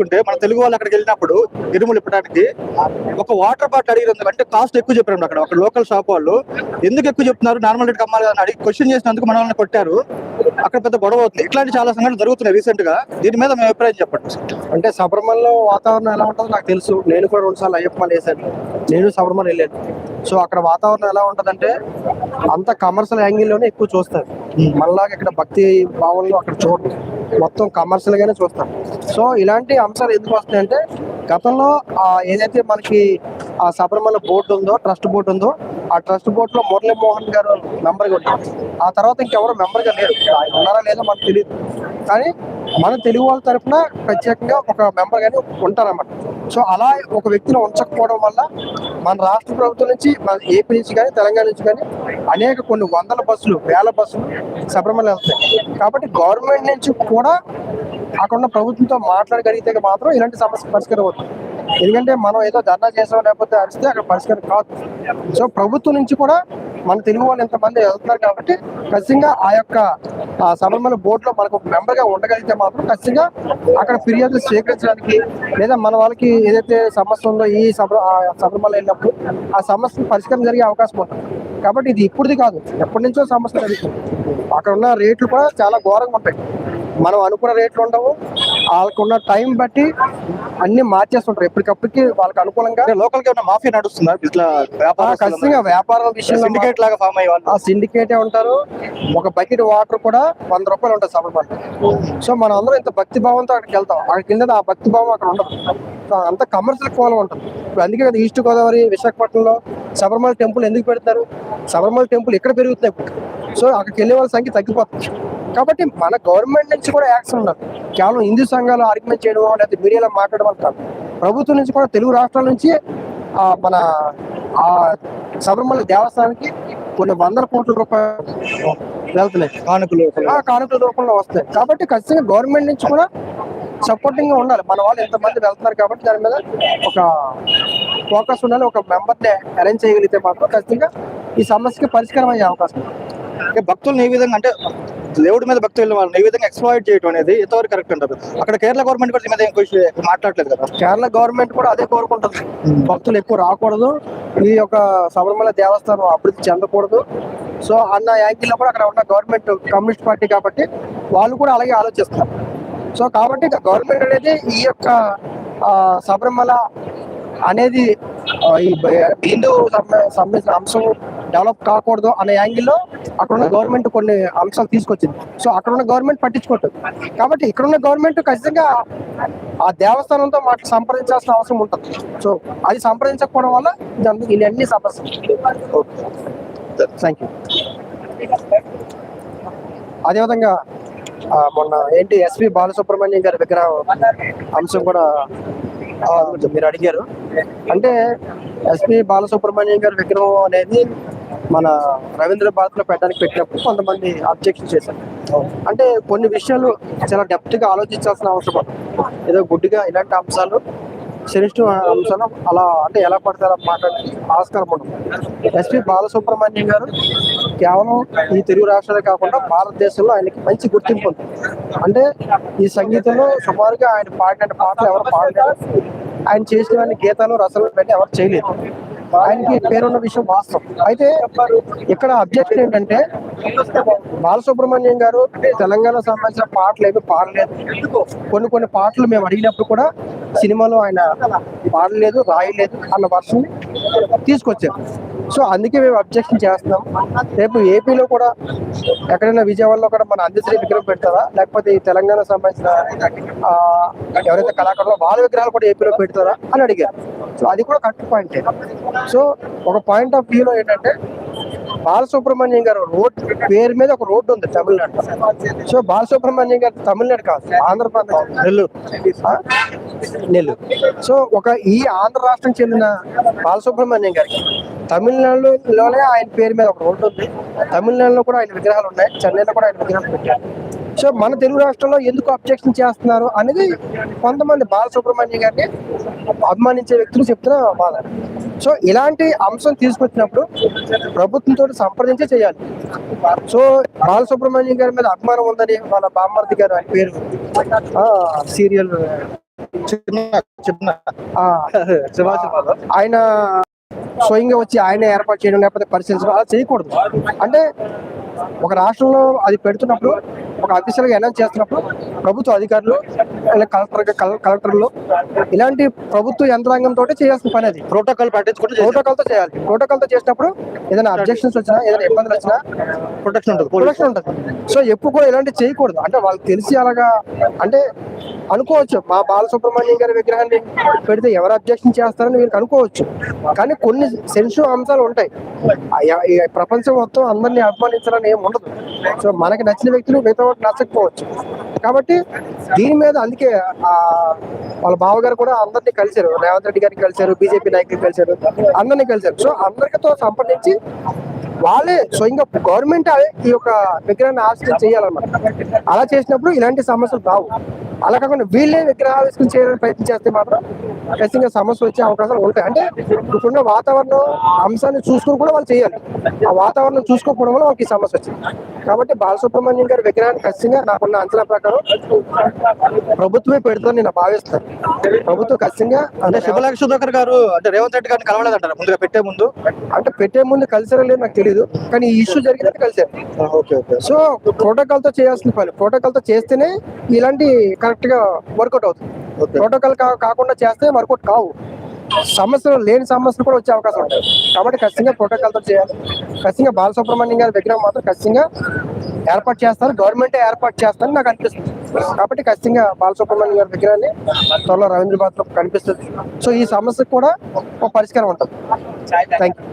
చూసుకుంటే మన తెలుగు వాళ్ళు అక్కడికి వెళ్ళినప్పుడు ఇరుములు ఇప్పడానికి ఒక వాటర్ బాటిల్ అడిగిన అంటే కాస్ట్ ఎక్కువ చెప్పారు అక్కడ. ఒక లోకల్ షాప్ వాళ్ళు ఎందుకు ఎక్కువ చెప్తున్నారు? నార్మల్ రేట్ కమ్మాలి అని అడిగి క్వశ్చన్ చేసినందుకు మన వాళ్ళని కొట్టారు. అక్కడ పెద్ద గొడవ అవుతుంది. ఇట్లాంటి చాలా సంఘటనలు జరుగుతున్నాయి రీసెంట్గా. దీని మీద మేము అభిప్రాయం చెప్పండి. అంటే శబరిమలలో వాతావరణం ఎలా ఉంటుందో నాకు తెలుసు. నేను కూడా రెండు సార్లు అయ్యప్ప మాల వేసాను నేను శబరిమల వెళ్ళాను. సో అక్కడ వాతావరణం ఎలా ఉంటదంటే అంత కమర్షియల్ యాంగిల్లోనే ఎక్కువ చూస్తారు. మళ్ళాగా ఇక్కడ భక్తి భావంలో అక్కడ చూడరు. మొత్తం కమర్షియల్ గానే చూస్తారు. సో ఇలాంటి అంశాలు ఎందుకు వస్తాయంటే గతంలో ఏదైతే మనకి ఆ శబరిమల బోర్డు ఉందో ట్రస్ట్ బోర్డు ఉందో ఆ ట్రస్ట్ బోర్డు లో మురళీ మోహన్ గారు మెంబర్గా ఉన్నారు. ఆ తర్వాత ఇంకెవరు మెంబర్గా లేరు. ఆయన ఉన్నారా లేదో మనకు తెలియదు కానీ మన తెలుగు వాళ్ళ తరఫున ప్రత్యేకంగా ఒక మెంబర్ గాని ఉంటారన్నమాట. సో అలా ఒక వ్యక్తిని ఉంచకపోవడం వల్ల మన రాష్ట్ర ప్రభుత్వం నుంచి మన ఏపీ నుంచి కానీ తెలంగాణ నుంచి కానీ అనేక కొన్ని వందల బస్సులు వేల బస్సులు శబరిమల వెళ్తాయి. కాబట్టి గవర్నమెంట్ నుంచి కూడా అక్కడ ఉన్న ప్రభుత్వంతో మాట్లాడగలిగితే మాత్రం ఇలాంటి సమస్య పరిష్కారం అవుతుంది ఎందుకంటే మనం ఏదో ధర్నా చేసాం లేకపోతే అరిస్తే అక్కడ పరిష్కారం కాదు. సో ప్రభుత్వం నుంచి కూడా మన తెలుగు వాళ్ళు ఎంతమంది వెళ్తున్నారు కాబట్టి ఖచ్చితంగా ఆ యొక్క ఆ బోర్డులో మనకు మెంబర్గా ఉండగలిగితే మాత్రం ఖచ్చితంగా అక్కడ ఫిర్యాదులు స్వీకరించడానికి లేదా మన వాళ్ళకి ఏదైతే సమస్య ఉందో ఈ సభ ఆ వెళ్ళినప్పుడు ఆ సమస్య పరిష్కారం జరిగే అవకాశం ఉంటుంది. కాబట్టి ఇది ఇప్పుడుది కాదు. ఎప్పటి నుంచో సమస్య జరుగుతుంది. అక్కడ ఉన్న రేట్లు కూడా చాలా ఘోరంగా ఉంటాయి. మనం అనుకున్న రేట్లు ఉండవు. వాళ్ళకు ఉన్న టైం బట్టి అన్ని మార్చేస్తుంటారు. ఎప్పటికప్పటికి వాళ్ళకి అనుకూలంగా లోకల్గా ఉన్న మాఫియా నడుస్తున్నారు ఇట్లా వ్యాపారం ఖచ్చితంగా వ్యాపారం విషయంలో సిండికేట్ లాగా ఫామ్ అయ్యే వాళ్ళు? ఆ సిండికేటే ఉంటారు. ఒక బకెట్ వాటర్ కూడా వంద రూపాయలు ఉంటుంది శబరిమల సో మనం అందరం ఇంత భక్తి భావంతో అక్కడికి వెళ్తాం. అక్కడికి వెళ్ళిన ఆ భక్తి భావం అక్కడ ఉండదు. అంత కమర్షియల్ కోలం ఉంటుంది. ఇప్పుడు అందుకే కదా ఈస్ట్ గోదావరి విశాఖపట్నంలో శబరిమల టెంపుల్ ఎందుకు పెడతారు? శబరిమల టెంపుల్ ఇక్కడ పెరుగుతున్నాయి సో అక్కడికి వెళ్ళే వాళ్ళ సంఖ్య తగ్గిపోతుంది. కాబట్టి మన గవర్నమెంట్ నుంచి కూడా యాక్షన్ ఉండాలి. కేవలం హిందూ సంఘాలు ఆర్గ్యుమెంట్ చేయడం లేకపోతే మీడియాలో మాట్లాడడం కాదు. ప్రభుత్వం నుంచి కూడా తెలుగు రాష్ట్రాల నుంచి ఆ, మన ఆ శబరిమల దేవస్థానానికి కొన్ని వందల కోట్ల రూపాయలు వెళ్తున్నాయి. కానుకలు ఆ కానుకల రూపంలో వస్తాయి కాబట్టి ఖచ్చితంగా గవర్నమెంట్ నుంచి కూడా సపోర్టింగ్గా ఉండాలి. మన వాళ్ళు ఎంతమంది వెళ్తున్నారు కాబట్టి దాని మీద ఒక ఫోకస్ ఉండాలి. ఒక మెంబర్ని అరేంజ్ చేయగలిగితే మాత్రం ఖచ్చితంగా ఈ సమస్యకి పరిష్కారం అయ్యే అవకాశం ఉంది. అంటే భక్తులను ఏ విధంగా అంటే దేవుడి మీద భక్తులు వెళ్ళిన వాళ్ళని ఏ విధంగా ఎక్స్ప్లాయిట్ చేయడం అనేది ఎంతవరకు కరెక్ట్ ఉంటుంది అక్కడ కేరళ గవర్నమెంట్ కూడా దీని మీద ఇంకో మాట్లాడలేదు కదా. కేరళ గవర్నమెంట్ కూడా అదే కోరుకుంటుంది. భక్తులు ఎక్కువ రాకూడదు. ఈ యొక్క శబరిమల దేవస్థానం అభివృద్ధి చెందకూడదు. సో అన్న యాంగిల్లో కూడా అక్కడ ఉన్న గవర్నమెంట్ కమ్యూనిస్ట్ పార్టీ కాబట్టి వాళ్ళు కూడా అలాగే ఆలోచిస్తారు. సో కాబట్టి గవర్నమెంట్ అనేది ఈ యొక్క శబరిమల అనేది ఈ హిందూ సంబంధించిన అంశం డెవలప్ కాకూడదు అనే యాంగిల్లో అక్కడ ఉన్న గవర్నమెంట్ కొన్ని అంశాలు తీసుకొచ్చింది. సో అక్కడ ఉన్న గవర్నమెంట్ పట్టించుకోవట్లేదు. కాబట్టి ఇక్కడ ఉన్న గవర్నమెంట్ ఖచ్చితంగా ఆ దేవస్థానంతో మాట సంప్రదించాల్సిన అవసరం ఉంటుంది. సో అది సంప్రదించకపోవడం వల్ల ఇదంతా- ఇవన్నీ సమస్యలు. థ్యాంక్ యూ అదేవిధంగా మొన్న ఏంటి ఎస్పి బాలసుబ్రహ్మణ్యం గారి విగ్రహం అంశం కూడా మీరు అడిగారు. అంటే ఎస్పి బాలసుబ్రహ్మణ్యం గారి విగ్రహం అనేది మన రవీంద్ర భారత్లో పెట్టడానికి పెట్టినప్పుడు కొంతమంది అబ్జెక్షన్ చేశారు. అంటే కొన్ని విషయాలు చాలా డెప్త్గా ఆలోచించాల్సిన అవసరం ఏదో గుడ్డిగా ఇలాంటి అంశాలు శనిష్ఠ అంశాలు అలా అంటే ఎలా పడతారో అలా ఆస్కారం ఉంటుంది ఎస్పి బాలసుబ్రహ్మణ్యం గారు కేవలం ఈ తెలుగు రాష్ట్రాలే కాకుండా భారతదేశంలో ఆయనకి మంచి గుర్తింపు ఉంది. అంటే ఈ సంగీతంలో సుమారుగా ఆయన పాడిన పాటలు ఎవరు పాడలేరు ఆయన చేసిన గీతాలు రసలు పెట్టి ఎవరు చేయలేదు. ఆయనకి పేరున్న విషయం వాస్తవం. అయితే ఇక్కడ అబ్జెక్షన్ ఏంటంటే బాలసుబ్రహ్మణ్యం గారు తెలంగాణ సంబంధించిన పాటలు ఏమి పాడలేదు. కొన్ని కొన్ని పాటలు మేము అడిగినప్పుడు కూడా సినిమాలో ఆయన పాడలేదు రాయలేదు అన్న వర్షం తీసుకొచ్చారు. సో అందుకే మేము అబ్జెక్షన్ చేస్తున్నాం. రేపు ఏపీలో కూడా ఎక్కడైనా విజయవాడలో కూడా మన అందశ్రీ విగ్రహం పెడతారా? లేకపోతే ఈ తెలంగాణ సంబంధించిన ఎవరైతే కళాకారులు వాళ్ళ విగ్రహాలు కూడా ఏపీలో పెడతారా అని అడిగారు. సో అది కూడా కరెక్ట్ పాయింట్. సో ఒక పాయింట్ ఆఫ్ వ్యూలో ఏంటంటే బాలసుబ్రహ్మణ్యం గారు రోడ్ పేరు మీద ఒక రోడ్డు ఉంది తమిళనాడు సో బాలసుబ్రహ్మణ్యం గారు తమిళనాడు కాదు ఆంధ్రప్రదేశ్ నెల్లూరు. నెల్లూరు. సో ఒక ఈ ఆంధ్ర రాష్ట్రం చెందిన బాలసుబ్రహ్మణ్యం గారికి తమిళనాడులోనే ఆయన పేరు మీద ఒక రోడ్డు ఉంది తమిళనాడులో కూడా ఆయన విగ్రహాలు ఉన్నాయి. చెన్నైలో కూడా ఆయన విగ్రహాలు పెట్టారు. సో మన తెలుగు రాష్ట్రంలో ఎందుకు అబ్జెక్షన్ చేస్తున్నారు అనేది కొంతమంది బాలసుబ్రహ్మణ్యం గారిని అభిమానించే వ్యక్తులు చెప్తున్న బాధ. సో ఇలాంటి అంశం తీసుకొచ్చినప్పుడు ప్రభుత్వంతో సంప్రదించే చేయాలి. సో బాలసుబ్రహ్మణ్యం గారి మీద అభిమానం ఉందని వాళ్ళ బామ్మర్ది గారు ఆయన పేరు సీరియల్ చిన్న చిన్న. ఆయన స్వయంగా వచ్చి ఆయన ఏర్పాటు చేయడం లేకపోతే పరిశీలించడం అలా చేయకూడదు. అంటే ఒక రాష్ట్రంలో అది పెడుతున్నప్పుడు ఒక అఫీషియల్గా అనౌన్స్ చేస్తున్నప్పుడు ప్రభుత్వ అధికారులు కలెక్టర్ కల- కలెక్టర్లు ఇలాంటి ప్రభుత్వ యంత్రాంగంతో చేయాల్సిన పని అది. ప్రోటోకాల్ పాటించుకుంటే ప్రోటోకాల్తో చేయాలి. ప్రోటోకాల్తో చేసినప్పుడు ఏదైనా అబ్జెక్షన్స్ వచ్చినా ఏదైనా ఇబ్బందులు వచ్చినా ప్రొటెక్షన్ ఉంటుంది ప్రొడక్షన్ ఉంటుంది. సో ఎప్పుడు కూడా ఇలాంటి చేయకూడదు. అంటే వాళ్ళకి తెలిసి అలాగా అంటే అనుకోవచ్చు. మా బాలసుబ్రహ్మణ్యం గారి విగ్రహాన్ని పెడితే ఎవరు అబ్జెక్షన్ చేస్తారని వీళ్ళకి అనుకోవచ్చు. కానీ కొన్ని సెన్సిటివ్ అంశాలు ఉంటాయి. ప్రపంచం మొత్తం అందరినీ అభిమానించాలని ఏం ఉండదు. సో మనకి నచ్చిన వ్యక్తులు మిగతా వాటి నచ్చకపోవచ్చు. కాబట్టి దీని మీద అందుకే వాళ్ళ బావగారు కూడా అందరినీ కలిశారు. రేవంత్ రెడ్డి గారిని కలిశారు బీజేపీ నాయకులు కలిశారు అందరినీ కలిశారు. సో అందరితో సంప్రదించి వాళ్ళే స్వయంగా గవర్నమెంట్ ఈ యొక్క విగ్రహాన్ని ఆశ్రయం చేయాలన్నమాట. అలా చేసినప్పుడు ఇలాంటి సమస్యలు రావు. అలా కాకుండా వీళ్ళే విగ్రహావిష్కరణ చేయాలని ప్రయత్నం చేస్తే మాత్రం ఖచ్చితంగా సమస్యలు వచ్చే అవకాశాలు ఉంటాయి. అంటే ఇప్పుడున్న వాతావరణం అంశాన్ని చూసుకుని కూడా వాళ్ళు చేయాలి. ఆ వాతావరణం చూసుకోకపోవడం వల్ల వాళ్ళకి సమస్య వచ్చింది. కాబట్టి బాలసుబ్రహ్మణ్యం గారి విగ్రహాన్ని ఖచ్చితంగా నాకున్న అంచనా ప్రకారం ప్రభుత్వమే పెడుతుందని నేను భావిస్తాను. ప్రభుత్వం ఖచ్చితంగా అంటే శివలాక్ష సుధాకర్ గారు అంటే రేవంత్ రెడ్డి గారిని కలవలేదంటారు ముందుగా పెట్టే ముందు? అంటే పెట్టే ముందు కలిసారో లేదు నాకు తెలియదు కానీ ఈ ఇష్యూ జరిగినట్టు కలిసారు. Okay okay. సో ప్రోటోకాల్తో చేయాల్సిన పని ప్రోటోకాల్తో చేస్తేనే ఇలాంటి కరెక్ట్గా వర్కౌట్ అవుతుంది. ప్రోటోకాల్ కాకుండా చేస్తే వర్కౌట్ కావు. సమస్యలు లేని సమస్యలు కూడా వచ్చే అవకాశం ఉంటుంది. కాబట్టి ఖచ్చితంగా ప్రోటోకాల్తో చేయాలి. ఖచ్చితంగా బాలసుబ్రహ్మణ్యం గారి విగ్రహం మాత్రం ఖచ్చితంగా ఏర్పాటు చేస్తారు. గవర్నమెంట్ ఏర్పాటు చేస్తారని నాకు అనిపిస్తుంది. కాబట్టి ఖచ్చితంగా బాలసుబ్రహ్మణ్యం గారి విగ్రహాన్ని త్వరలో రవీంద్రబాద్లో కనిపిస్తుంది. సో ఈ సమస్యకు కూడా ఒక పరిష్కారం ఉంటుంది. Thank you